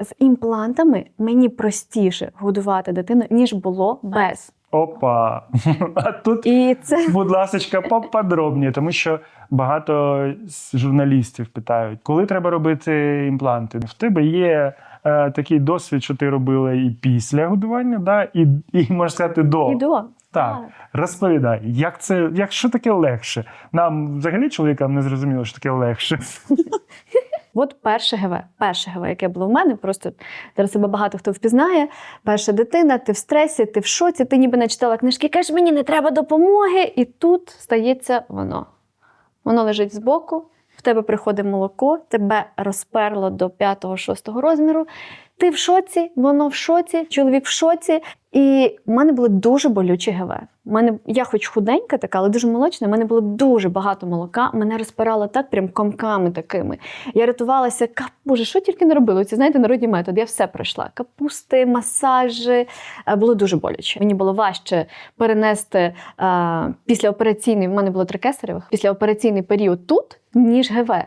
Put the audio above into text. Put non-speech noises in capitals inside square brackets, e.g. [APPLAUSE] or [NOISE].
З імплантами мені простіше годувати дитину, ніж було без. Опа. [LAUGHS] А тут, І це будь ласка, поподробніше, тому що багато журналістів питають, коли треба робити імпланти. В тебе є е, такий досвід, що ти робила і після годування, да? і, і можна сказати, до. і до. Так, розповідай, як це, як що таке легше? Нам взагалі чоловікам не зрозуміло, що таке легше. [LAUGHS] От перше ГВ, перше ГВ, яке було в мене, просто зараз себе багато хто впізнає. Перша дитина, ти в стресі, ти в шоці, ти ніби не читала книжки, кажеш, мені не треба допомоги. І тут стається воно. Воно лежить збоку, в тебе приходить молоко, тебе розперло до 5-6 розміру. Ти в шоці, воно в шоці, чоловік в шоці. І в мене були дуже болючі ГВ. В мене, я хоч худенька така, але дуже молочна, в мене було дуже багато молока. Мене розпирало так, прям комками такими. Я рятувалася, ка- боже, що тільки не робила? Ці знаєте, народні методи. Я все пройшла. Капусти, масажі. Е, Було дуже боляче. Мені було важче перенести е, післяопераційний, в мене було три кесаревих, післяопераційний період тут, ніж ГВ.